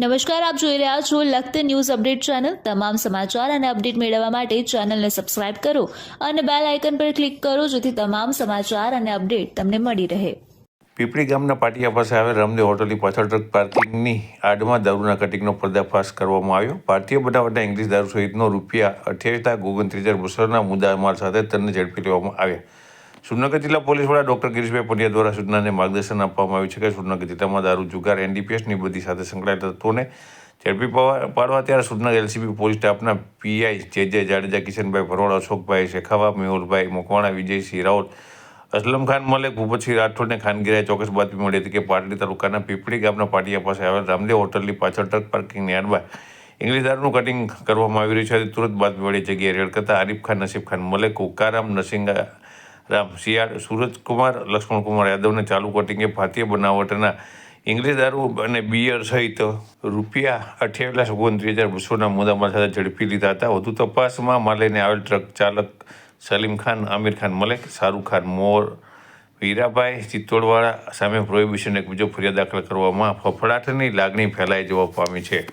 નમસ્કાર, આપ જોઈ રહ્યા છો લખત ન્યૂઝ અપડેટ ચેનલ. તમામ સમાચાર અને અપડેટ મેળવવા માટે ચેનલને સબસ્ક્રાઇબ કરો અને બેલ આઇકન પર ક્લિક કરો જેથી તમામ સમાચાર અને અપડેટ તમને મળી રહે. પીપળી ગામના પાટિયા પાસે આવેલ રામદેવ હોટલની પાછળ ટ્રક પાર્કિંગની આડમાં દારૂના કટિંગનો પર્દાફાશ કરવામાં આવ્યો. ભારતીય બનાવટના ઇંગ્લિશ દારૂ સહિતનો રૂપિયા અઠ્યાવીસ લાખ ઓગણત્રીસ હજાર બસોના મુદ્દામાલ સાથે તેમને ઝડપી લેવામાં આવ્યા. સુરનગર જિલ્લા પોલીસ વડા ડોક્ટર ગિરીશભાઈ પંડ્યા દ્વારા સૂચનાને માર્ગદર્શન આપવામાં આવ્યું છે કે સુરનગર જિલ્લામાં દારૂ, જુગાર એનડીપીએસની બધી સાથે સંકળાયેલા તત્વોને ઝડપી પાડવા ત્યારે સુરનગર એલસીબી પોલીસ સ્ટાફના PI J J Jadeja, Kishanbhai ભરોડ અશોકભાઈ શેખાવા, મેહુલભાઈ મકવાણા, વિજયસિંહ રાઉત અસલમ ખાન મલેક, ભૂપતસિંહ રાઠોડને ખાનગીરાએ ચોક્કસ બાતમી મળી હતી કે પાટડી તાલુકાના પીપળી ગામના પાટિયા પાસે આવેલ રામદેવ હોટલની પાછળ ટ્રક પાર્કિંગની યાર્ડમાં ઇંગ્લિશ દારૂનું કટિંગ કરવામાં આવી રહ્યું છે. તુરંત બાતમી મળી જગ્યાએ રેડ કરતા આરીફ ખાન, નસીબ ખાન મલેક ઉકારામ નરસિંગા રામ શિયાળ સુરજકુમાર લક્ષ્મણકુમાર યાદવને ચાલુ કટિંગે ભારતીય બનાવટના ઇંગ્લિશ દારૂ અને બિયર સહિત રૂપિયા અઠ્યાવીસ લાખ ઓગણત્રીસ હજાર બસોના મુદ્દામાલ સાથે ઝડપી લીધા હતા. વધુ તપાસમાં માલેને આવેલ ટ્રક ચાલક સલીમ ખાન, આમિર ખાન મલેક, શાહરૂખ ખાન મોર વીરાભાઈ ચિત્તોડવાળા સામે પ્રોહિબિશન એક બીજો ફરિયાદ દાખલ કરવામાં ફફડાટની લાગણી ફેલાઈ જવા પામી છે.